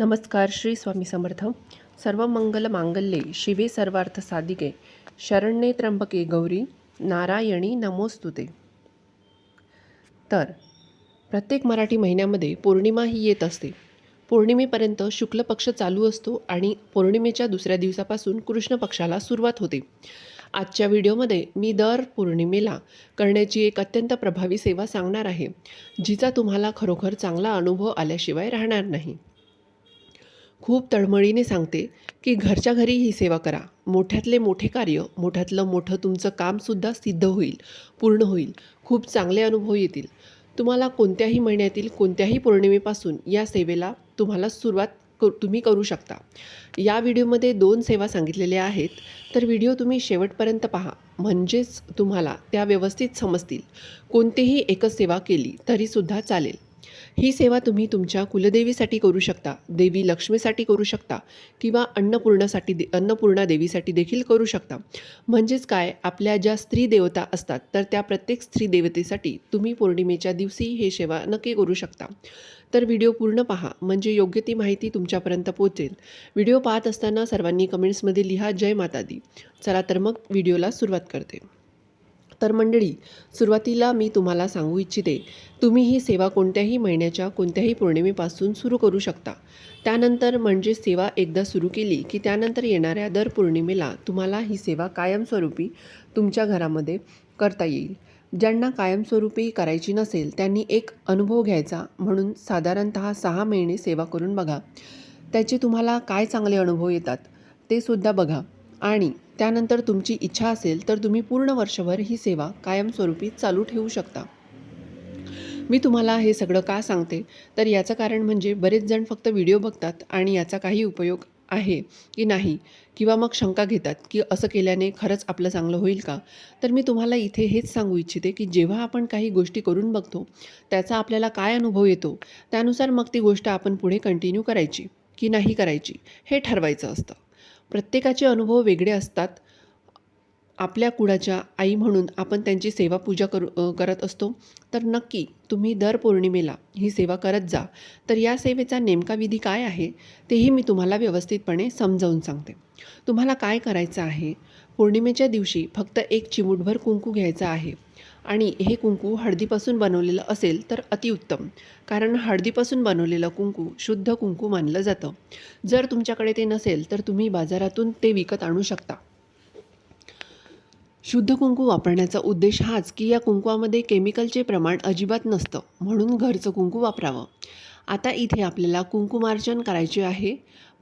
नमस्कार श्री स्वामी समर्थ. सर्व मंगल मांगल्ये शिवे सर्वार्थ साधिके. शरण्ये त्र्यंबके गौरी नारायणी नमोस्तुते. तर प्रत्येक मराठी महिन्यामध्ये पौर्णिमा ही येत असते. पौर्णिमेपर्यंत शुक्ल पक्ष चालू असतो आणि पौर्णिमेच्या दुसऱ्या दिवसापासून कृष्ण पक्षाला सुरुवात होते. आजच्या व्हिडिओमध्ये मी दर पौर्णिमेला करण्याची एक अत्यंत प्रभावी सेवा सांगणार आहे जिचा तुम्हाला खरोखर चांगला अनुभव आल्याशिवाय राहणार नाही. खूप तळमळीने सांगते की घरच्या घरी ही सेवा करा. मोठ्यातले मोठे कार्य मोठ्यातलं मोठं तुमचं कामसुद्धा सिद्ध होईल पूर्ण होईल. खूप चांगले अनुभव येतील. तुम्हाला कोणत्याही महिन्यातील कोणत्याही पौर्णिमेपासून या सेवेला तुम्हाला सुरुवात तुम्ही करू शकता. या व्हिडिओमध्ये दोन सेवा सांगितलेल्या आहेत. तर व्हिडिओ तुम्ही शेवटपर्यंत पहा. म्हणजेच तुम्हाला त्या व्यवस्थित समजतील. कोणतीही एकच सेवा केली तरीसुद्धा चालेल. ही सेवा तुम्ही तुमच्या कुलदेवीसाठी करू शकता देवी लक्ष्मीसाठी करू शकता किंवा अन्नपूर्णासाठी दे अन्नपूर्णा देवीसाठी देखील करू शकता. म्हणजेच काय? आपल्या ज्या स्त्री देवता असतात तर त्या प्रत्येक स्त्री देवतेसाठी तुम्ही पौर्णिमेच्या दिवशी हे सेवा नक्की करू शकता. तर व्हिडिओ पूर्ण पहा म्हणजे योग्य ती माहिती तुमच्यापर्यंत पोहोचेल. व्हिडिओ पाहत असताना सर्वांनी कमेंट्समध्ये लिहा जय माता दी चला तर मग व्हिडिओला सुरुवात करते. तर मंडळी सुरुवातीला मी तुम्हाला सांगू इच्छिते तुम्ही ही सेवा कोणत्याही महिन्याच्या कोणत्याही पौर्णिमेपासून सुरू करू शकता. त्यानंतर म्हणजे सेवा एकदा सुरू केली की त्यानंतर येणाऱ्या दर पौर्णिमेला तुम्हाला ही सेवा कायमस्वरूपी तुमच्या घरामध्ये करता येईल. ज्यांना कायमस्वरूपी करायची नसेल त्यांनी एक अनुभव घ्यायचा म्हणून साधारणत सहा महिने सेवा करून बघा. त्याचे तुम्हाला काय चांगले अनुभव येतात ते सुद्धा बघा. आणि त्यानंतर तुमची इच्छा असेल तर तुम्ही पूर्ण वर्षभर ही सेवा कायमस्वरूपी चालू ठेवू शकता. मी तुम्हाला हे सगळं का सांगते? तर याचं कारण म्हणजे बरेच जण फक्त व्हिडिओ बघतात आणि याचा काही उपयोग आहे की नाही किंवा मग शंका घेतात की असं केल्याने खरंच आपलं चांगलं होईल का? तर मी तुम्हाला इथे हेच सांगू इच्छिते की जेव्हा आपण काही गोष्टी करून बघतो त्याचा आपल्याला काय अनुभव येतो त्यानुसार मग ती गोष्ट आपण पुढे कंटिन्यू करायची की नाही करायची हे ठरवायचं असतं. प्रत्येकाचे अनुभव वेगळे असतात. आपल्या कुळाच्या आई म्हणून आपण त्यांची सेवा पूजा करू करत असतो. तर नक्की तुम्ही दर पौर्णिमेला ही सेवा करत जा. तर या सेवेचा नेमका विधी काय आहे तेही मी तुम्हाला व्यवस्थितपणे समजावून सांगते. तुम्हाला काय करायचं आहे? पौर्णिमेच्या दिवशी फक्त एक चिमूटभर कुंकू घ्यायचा आहे. आणि हे कुंकू हळदीपासून बनवलेलं असेल तर अतिउत्तम. कारण हळदीपासून बनवलेलं कुंकू शुद्ध कुंकू मानलं जातं. जर तुमच्याकडे ते नसेल तर तुम्ही बाजारातून ते विकत आणू शकता. शुद्ध कुंकू वापरण्याचा उद्देश हाच की या कुंकवामध्ये केमिकलचे प्रमाण अजिबात नसतं म्हणून घरचं कुंकू वापरावं. आता इथे आपल्याला कुंकुमार्चन करायचे आहे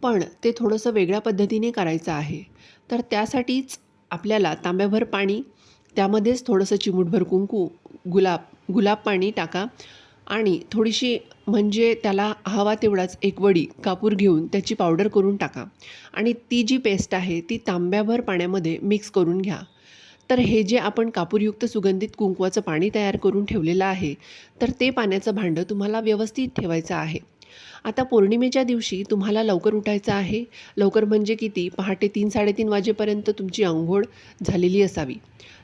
पण ते थोडंसं वेगळ्या पद्धतीने करायचं आहे. तर त्यासाठीच आपल्याला तांब्याभर पाणी त्यामध्येच थोडंसं चिमूटभर कुंकू गुलाब गुलाब पाणी टाका. आणि थोडीशी म्हणजे त्याला हवा तेवढाच एक वडी कापूर घेऊन त्याची पावडर करून टाका. आणि ती जी पेस्ट आहे ती तांब्याभर पाण्यामध्ये मिक्स करून घ्या. तर हे जे आपण कापूरयुक्त सुगंधित कुंकवाचं पाणी तयार करून ठेवलेलं आहे तर ते पाण्याचं भांडं तुम्हाला व्यवस्थित ठेवायचं आहे. आता पौर्णिमेच्या दिवशी तुम्हाला लवकर उठायचं आहे. लवकर म्हणजे किती? पहाटे तीन साडेतीन वाजेपर्यंत तुमची आंघोळ झालेली असावी.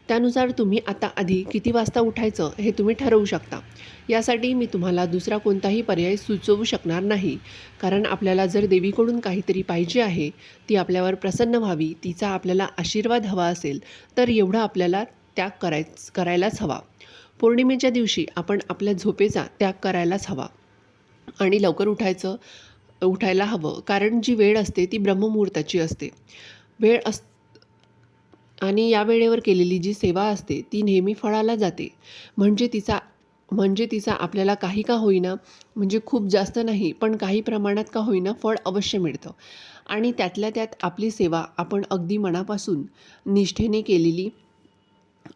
त्यानुसार तुम्ही आता आधी किती वाजता उठायचं हे तुम्ही ठरवू शकता. यासाठी मी तुम्हाला दुसरा कोणताही पर्याय सुचवू शकणार नाही. कारण आपल्याला जर देवीकडून काहीतरी पाहिजे आहे ती आपल्यावर प्रसन्न व्हावी तिचा आपल्याला आशीर्वाद हवा असेल तर एवढा आपल्याला त्याग करायच करायलाच हवा. पौर्णिमेच्या दिवशी आपण आपल्या झोपेचा त्याग करायलाच हवा. आणि लवकर उठायचं उठायला हवं. कारण जी वेळ असते ती ब्रह्ममुहूर्ताची असते. वेळ अस आणि या वेळेवर केलेली जी सेवा असते ती नेहमी फळाला जाते. म्हणजे तिचा म्हणजे तिचा आपल्याला काही का होईना म्हणजे खूप जास्त नाही पण काही प्रमाणात का होईना फळ अवश्य मिळतं. आणि त्यातल्या त्यात आपली सेवा आपण अगदी मनापासून निष्ठेने केलेली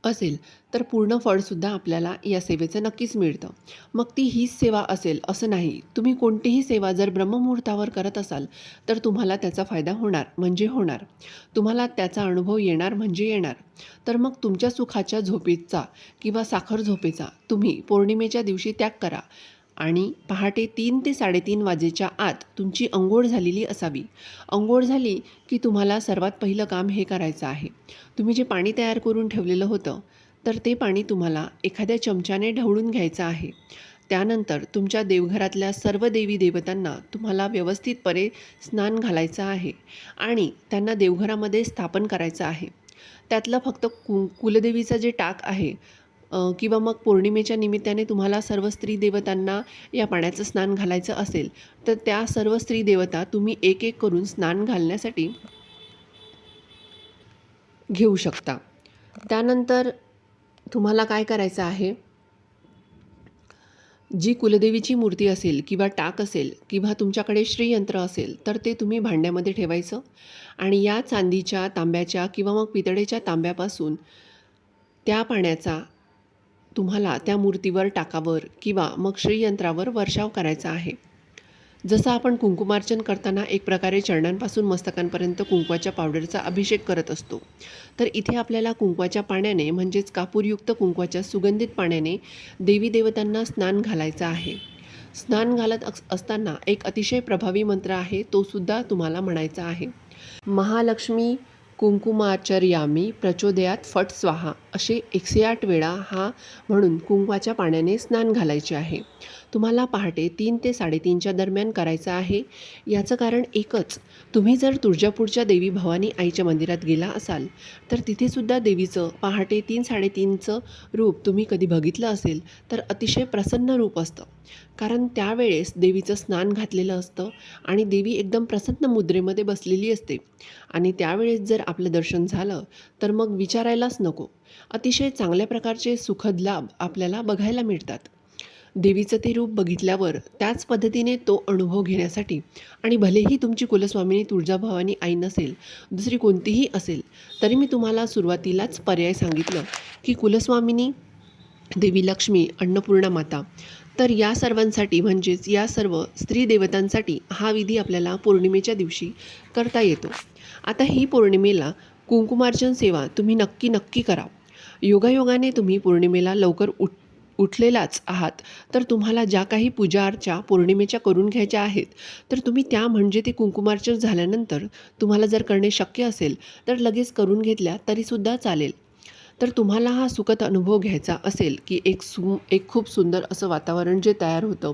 असेल तर पूर्ण फळसुद्धा आपल्याला या सेवेचं नक्कीच मिळतं. मग ती हीच सेवा असेल असं नाही. तुम्ही कोणतीही सेवा जर ब्रह्ममुहूर्तावर करत असाल तर तुम्हाला त्याचा फायदा होणार म्हणजे होणार. तुम्हाला त्याचा अनुभव येणार म्हणजे येणार. तर मग तुमच्या सुखाच्या झोपेचा किंवा साखर झोपेचा तुम्ही पौर्णिमेच्या दिवशी त्याग करा. आणि पहाटे तीन ते साडेतीन वाजेच्या आत तुमची अंघोळ झालेली असावी. अंघोळ झाली की तुम्हाला सर्वात पहिलं काम हे करायचं आहे. तुम्ही जे पाणी तयार करून ठेवलेलं होतं तर ते पाणी तुम्हाला एखाद्या चमच्याने ढवळून घ्यायचं आहे. त्यानंतर तुमच्या देवघरातल्या सर्व देवी देवतांना तुम्हाला व्यवस्थितपणे स्नान घालायचं आहे आणि त्यांना देवघरामध्ये स्थापन करायचं आहे. त्यातलं फक्त कु कुलदेवीचं जे टाक आहे किंवा मग पौर्णिमेच्या निमित्ताने तुम्हाला सर्व स्त्री देवतांना या पाण्याचं स्नान घालायचं असेल तर त्या सर्व स्त्री देवता तुम्ही एक एक करून स्नान घालण्यासाठी घेऊ शकता. त्यानंतर तुम्हाला काय करायचं आहे? जी कुलदेवीची मूर्ती असेल किंवा टाक असेल किंवा तुमच्याकडे श्रीयंत्र असेल तर ते तुम्ही भांड्यामध्ये ठेवायचं आणि या चांदीच्या तांब्याच्या किंवा मग पितळेच्या तांब्यापासून त्या पाण्याचा तुम्हाला त्या मूर्तीवर टाकावर किंवा मग श्रीयंत्रावर वर्षाव करायचा आहे. जसं आपण कुंकुमार्चन करताना एक प्रकारे चरणांपासून मस्तकांपर्यंत कुंकवाच्या पावडरचा अभिषेक करत असतो. तर इथे आपल्याला कुंकवाच्या पाण्याने म्हणजेच कापूरयुक्त कुंकवाच्या सुगंधित पाण्याने देवी देवतांना स्नान घालायचं आहे. स्नान घालत अस- असताना एक अतिशय प्रभावी मंत्र आहे तो सुद्धा तुम्हाला म्हणायचा आहे. महालक्ष्मी कुंकुमाचर्यामी प्रचोदयात फट स्वाहा. असे एकशे आठ वेळा हा म्हणून कुंकवाच्या पाण्याने स्नान घालायचे आहे. तुम्हाला पहाटे तीन ते साडेतीनच्या दरम्यान करायचं आहे. याचं कारण एकच तुम्ही जर तुळजापूरच्या देवी भवानी आईच्या मंदिरात गेला असाल तर तिथेसुद्धा देवीचं पहाटे तीन साडेतीनचं रूप तुम्ही कधी बघितलं असेल तर अतिशय प्रसन्न रूप असतं. कारण त्यावेळेस देवीचं स्नान घातलेलं असतं आणि देवी एकदम प्रसन्न मुद्रेमध्ये बसलेली असते. आणि त्यावेळेस जर आपलं दर्शन झालं तर मग विचारायलाच नको. अतिशय चांगल्या प्रकारचे सुखद लाभ आपल्याला बघायला मिळतात. देवीचं ते रूप बघितल्यावर त्याच पद्धतीने तो अनुभव घेण्यासाठी आणि भलेही तुमची कुलस्वामिनी तुळजाभवानी आई नसेल दुसरी कोणतीही असेल तरी मी तुम्हाला सुरुवातीलाच पर्याय सांगितलं की कुलस्वामिनी देवी लक्ष्मी अन्नपूर्णा माता तर या सर्वांसाठी म्हणजेच या सर्व स्त्री देवतांसाठी हा विधी आपल्याला पौर्णिमेच्या दिवशी करता येतो. आता ही पौर्णिमेला कुंकुमार्चन सेवा तुम्ही नक्की नक्की करा. योगायोगाने तुम्ही पौर्णिमेला लवकर उठ उठलेलाच आहात. तर तुम्हाला ज्या काही पूजा अर्चा पौर्णिमेच्या करून घ्यायच्या आहेत तर तुम्ही त्या म्हणजे ते कुंकुमार्चन झाल्यानंतर तुम्हाला जर करणे शक्य असेल तर लगेच करून घेतल्या तरीसुद्धा चालेल. तर तुम्हाला हा सुखद अनुभव घ्यायचा असेल की एक सु एक खूप सुंदर असं वातावरण जे तयार होतं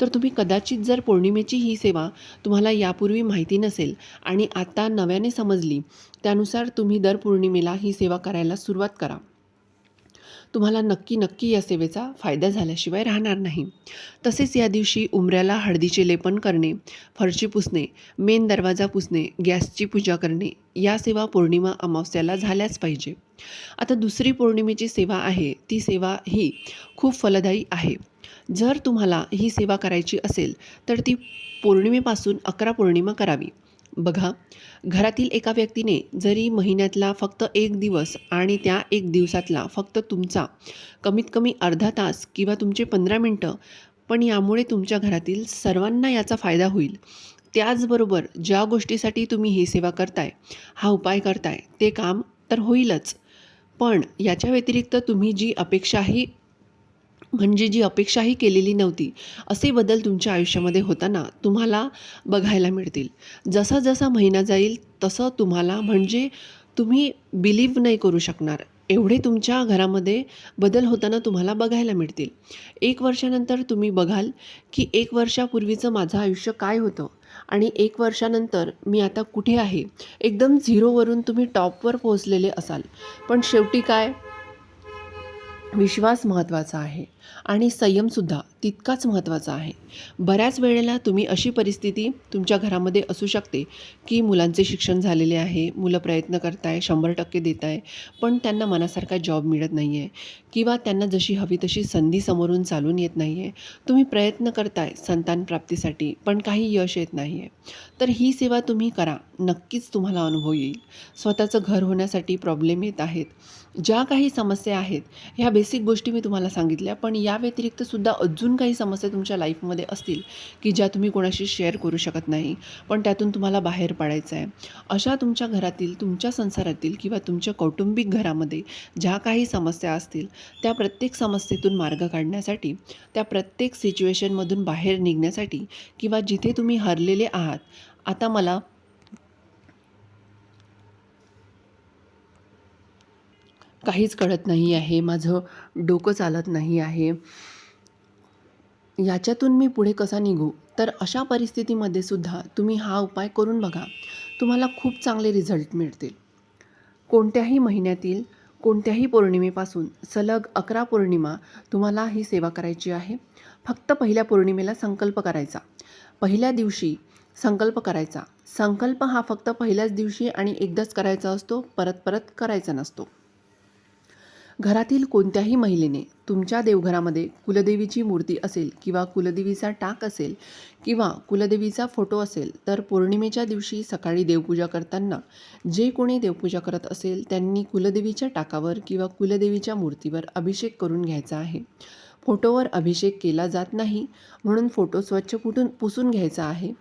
तर तुम्ही कदाचित जर पौर्णिमेची ही सेवा तुम्हाला यापूर्वी माहिती नसेल आणि आता नव्याने समजली त्यानुसार तुम्ही दर पौर्णिमेला ही सेवा करायला सुरुवात करा. तुम्हाला नक्की नक्की या सेवेचा फायदा झाल्याशिवाय राहणार नाही. तसेच या दिवशी उमऱ्याला हळदीचे लेपन करणे फरशी पुसणे मेन दरवाजा पुसणे गॅसची पूजा करणे या सेवा पौर्णिमा अमावस्याला झाल्याच पाहिजे. आता दुसरी पौर्णिमेची सेवा आहे ती सेवा ही खूप फलदायी आहे. जर तुम्हाला ही सेवा करायची असेल तर ती पौर्णिमेपासून अकरा पौर्णिमा करावी. बघा घरातील एका व्यक्तीने जरी महिन्यातला फक्त एक दिवस आणि त्या एक दिवसातला फक्त तुमचा कमीत कमी अर्धा तास किंवा तुमचे पंधरा मिनटं पण यामुळे तुमच्या घरातील सर्वांना याचा फायदा होईल. त्याचबरोबर ज्या गोष्टीसाठी तुम्ही ही सेवा करताय हा उपाय करताय ते काम तर होईलच. पण याच्या व्यतिरिक्त तुम्ही जी अपेक्षाही म्हणजे जी अपेक्षाही केलेली नव्हती असे बदल तुमच्या आयुष्यामध्ये होताना तुम्हाला बघायला मिळतील. जसा जसा महिना जाईल तसं तुम्हाला म्हणजे तुम्ही बिलीव्ह नाही करू शकणार. एवढे तुमच्या घरामध्ये बदल होताना तुम्हाला बघायला मिळतील. एक वर्षानंतर तुम्ही बघाल की एक वर्षापूर्वीचं माझं आयुष्य काय होतं आणि एक वर्षानंतर मी आता कुठे आहे? एकदम झिरोवरून तुम्ही टॉपवर पोहोचलेले असाल. पण शेवटी काय? विश्वास महत्त्वाचा आहे आणि संयमसुद्धा तितकाच महत्त्वाचा आहे. बऱ्याच वेळेला तुम्ही अशी परिस्थिती तुमच्या घरामध्ये असू शकते की मुलांचे शिक्षण झालेले आहे मुलं प्रयत्न करताय शंभर टक्के देत आहे पण त्यांना मनासारखा जॉब मिळत नाही आहे किंवा त्यांना जशी हवी तशी संधी समोरून चालून येत नाही आहे तुम्ही प्रयत्न करताय संतान प्राप्तीसाठी पण काही यश येत नाही आहे तर ही सेवा तुम्ही करा नक्कीच तुम्हाला अनुभव येईल. स्वतःचं घर होण्यासाठी प्रॉब्लेम येत आहेत. ज्या काही समस्या आहेत ह्या बेसिक गोष्टी मी तुम्हाला सांगितल्या. पण या व्यतिरिक्त सुद्धा अजून काही समस्या तुमच्या लाईफमध्ये असतील की ज्या तुम्ही कोणाशी शेअर करू शकत नाही पण त्यातून तुम्हाला बाहेर पडायचं आहे. अशा तुमच्या घरातील तुमच्या संसारातील किंवा तुमच्या कौटुंबिक घरामध्ये ज्या काही समस्या असतील त्या प्रत्येक समस्येतून मार्ग काढण्यासाठी त्या प्रत्येक सिच्युएशनमधून बाहेर निघण्यासाठी किंवा जिथे तुम्ही हरलेले आहात आता मला काहीच कळत नाही आहे माझं डोकं चालत नाही आहे. याच्यातून मी पुढे कसा निघू? तर अशा परिस्थितीमध्ये सुद्धा तुम्ही हा उपाय करून बघा. तुम्हाला खूप चांगले रिझल्ट मिळतील. कोणत्याही महिन्यातील कोणत्याही पौर्णिमेपासून सलग अकरा पौर्णिमा तुम्हाला ही सेवा करायची आहे. फक्त पहिल्या पौर्णिमेला संकल्प करायचा. पहिल्या दिवशी संकल्प करायचा. संकल्प हा फक्त पहिल्याच दिवशी आणि एकदाच करायचा असतो परत परत करायचा नसतो. घरातील कोणत्याही महिलेने तुमच्या देवघरामध्ये कुलदेवीची मूर्ती असेल किंवा कुलदेवीचा टाक असेल किंवा कुलदेवीचा फोटो असेल तर पौर्णिमेच्या दिवशी सकाळी देवपूजा करताना जे कोणी देवपूजा करत असेल त्यांनी कुलदेवीच्या टाकावर किंवा कुलदेवीच्या मूर्तीवर अभिषेक करून घ्यायचा आहे. फोटोवर अभिषेक केला जात नाही म्हणून फोटो स्वच्छ पुटून पुसून घ्यायचा आहे?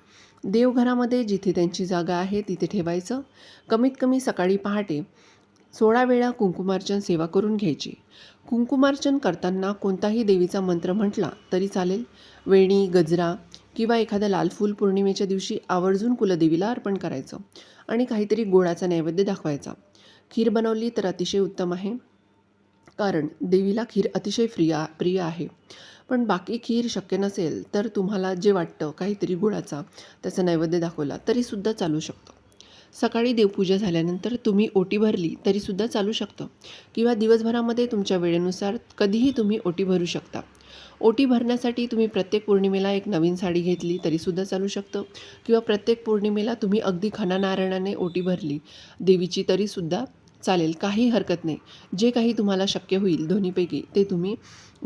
देवघरामध्ये जिथे त्यांची जागा आहे तिथे ठेवायचं? कमीत कमी सकाळी पहाटे सोळा वेळा कुंकुमार्चन सेवा करून घ्यायची. कुंकुमार्चन करताना कोणताही देवीचा मंत्र म्हटला तरी चालेल. वेणी गजरा किंवा एखादं लाल फूल पौर्णिमेच्या दिवशी आवर्जून कुलदेवीला अर्पण करायचं आणि काहीतरी गोडाचा नैवेद्य दाखवायचा. खीर बनवली तर अतिशय उत्तम आहे. कारण देवीला खीर अतिशय प्रिय प्रिय आहे. पण बाकी खीर शक्य नसेल तर तुम्हाला जे वाटतं काहीतरी गुळाचा त्याचा नैवेद्य दाखवला तरीसुद्धा चालू शकतं. सकाळी देवपूजा झाल्यानंतर तुम्ही ओटी भरली तरीसुद्धा चालू शकतं. किंवा दिवसभरामध्ये तुमच्या वेळेनुसार कधीही तुम्ही ओटी भरू शकता. ओटी भरण्यासाठी तुम्ही प्रत्येक पौर्णिमेला एक नवीन साडी घेतली तरीसुद्धा चालू शकतं. किंवा प्रत्येक पौर्णिमेला तुम्ही अगदी खना नारायणाने ओटी भरली देवीची तरीसुद्धा चालेल. काही हरकत नाही. जे काही तुम्हाला शक्य होईल दोन्हीपैकी ते तुम्ही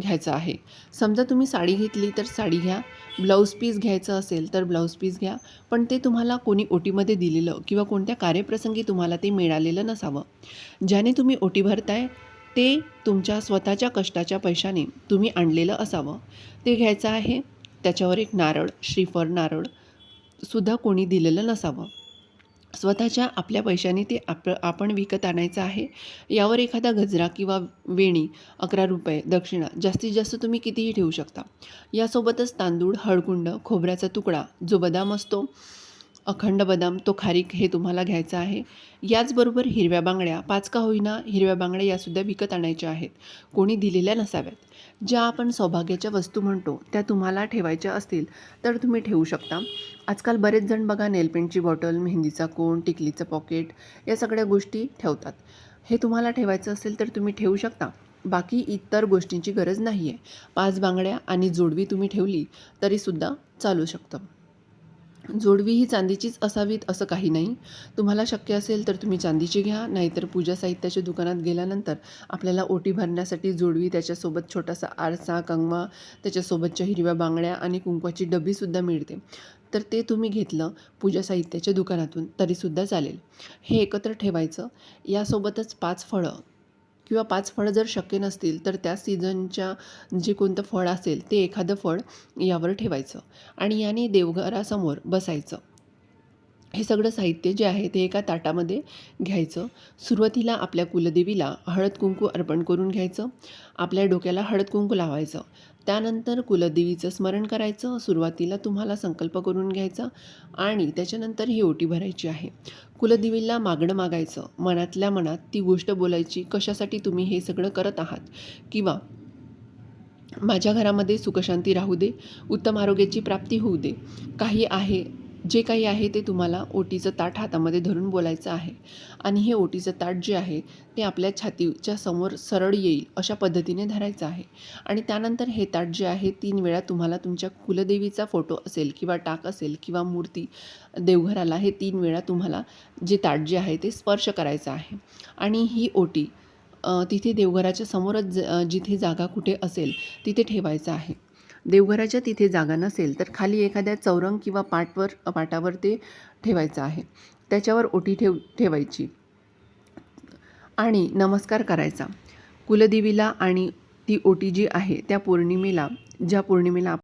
घ्यायचं आहे. समजा तुम्ही साडी घेतली तर साडी घ्या. ब्लाऊज पीस घ्यायचं असेल तर ब्लाऊज पीस घ्या. पण ते तुम्हाला कोणी ओटीमध्ये दिलेलं किंवा कोणत्या कार्यप्रसंगी तुम्हाला ते मिळालेलं नसावं. ज्याने तुम्ही ओटी भरताय ते तुमच्या स्वतःच्या कष्टाच्या पैशाने तुम्ही आणलेलं असावं. ते घ्यायचं आहे. त्याच्यावर एक नारळ श्रीफळ नारळ सुद्धा कोणी दिलेलं नसावं. स्वतःच्या आपल्या पैशाने ते आप आपण विकत आणायचं आहे. यावर एखादा गजरा किंवा वेणी अकरा रुपये दक्षिणा जास्तीत जास्त तुम्ही कितीही ठेवू शकता. यासोबतच तांदूळ हळकुंड खोबऱ्याचा तुकडा जो बदाम असतो अखंड बदाम तो खारीक हे तुम्हाला घ्यायचं आहे. याचबरोबर हिरव्या बांगड्या पाच का होईना हिरव्या बांगड्या यासुद्धा विकत आणायच्या आहेत. कोणी दिलेल्या नसाव्यात. ज्या आपण सौभाग्याच्या वस्तू म्हणतो त्या तुम्हाला ठेवायच्या असतील तर तुम्ही ठेवू शकता. आजकाल बरेच जण बघा नेलपेंटची बॉटल मेहंदीचा कोण टिकलीचं पॉकेट या सगळ्या गोष्टी ठेवतात. हे तुम्हाला ठेवायचं असेल तर तुम्ही ठेवू शकता. बाकी इतर गोष्टींची गरज नाही आहे पाच बांगड्या आणि जोडवी तुम्ही ठेवली तरीसुद्धा चालू शकतं. जोडवी ही चांदीचीच असावीत असं काही नाही. तुम्हाला शक्य असेल तर तुम्ही चांदीची घ्या नाहीतर पूजा साहित्याच्या दुकानात गेल्यानंतर आपल्याला ओटी भरण्यासाठी जोडवी त्याच्यासोबत छोटासा आरसा कंगवा त्याच्यासोबतच्या हिरव्या बांगड्या आणि कुंकवाची डबीसुद्धा मिळते. तर ते तुम्ही घेतलं पूजा साहित्याच्या दुकानातून तरीसुद्धा चालेल. हे एकत्र ठेवायचं. यासोबतच पाच फळं किंवा पाच फळं जर शक्य नसतील तर त्या सीझनच्या जे कोणतं फळ असेल ते एखादं फळ यावर ठेवायचं आणि याने देवघरासमोर बसायचं. हे सगळं साहित्य जे आहे ते एका ताटामध्ये घ्यायचं. सुरुवातीला आपल्या कुलदेवीला हळद कुंकू अर्पण करून घ्यायचं. आपल्या डोक्याला हळद कुंकू लावायचं. त्यानंतर कुलदेवीचं स्मरण करायचं सुरुवातीला तुम्हाला संकल्प करून घ्यायचा आणि त्याच्यानंतर ही ओटी भरायची आहे. कुलदेवीला मागणं मागायचं. मनातल्या मनात ती गोष्ट बोलायची कशासाठी तुम्ही हे सगळं करत आहात? किंवा माझ्या घरामध्ये सुखशांती राहू दे उत्तम आरोग्याची प्राप्ती होऊ दे. काही आहे जे काही आहे ते तुम्हाला ओटीचं ताट हातामध्ये धरून बोलायचं आहे. आणि हे ओटीचं ताट जे आहे ते आपल्या छातीच्या समोर सरळ येईल अशा पद्धतीने धरायचं आहे. आणि त्यानंतर हे ताट जे आहे तीन वेळा तुम्हाला तुमच्या कुलदेवीचा फोटो असेल किंवा टाक असेल किंवा मूर्ती देवघराला हे तीन वेळा तुम्हाला जे ताट जे आहे ते स्पर्श करायचं आहे. आणि ही ओटी तिथे देवघराच्या समोरच ज- जिथे जागा कुठे असेल तिथे ठेवायचं आहे. देवघराच्या तिथे जागा नसेल तर खाली एखाद्या चौरंग किंवा पाटवर पाटावर ते ठेवायचं आहे. त्याच्यावर ओटी ठेव ठेवायची. आणि नमस्कार करायचा. कुलदेवीला आणि ती ओटी जी आहे त्या पौर्णिमेला ज्या पौर्णिमेला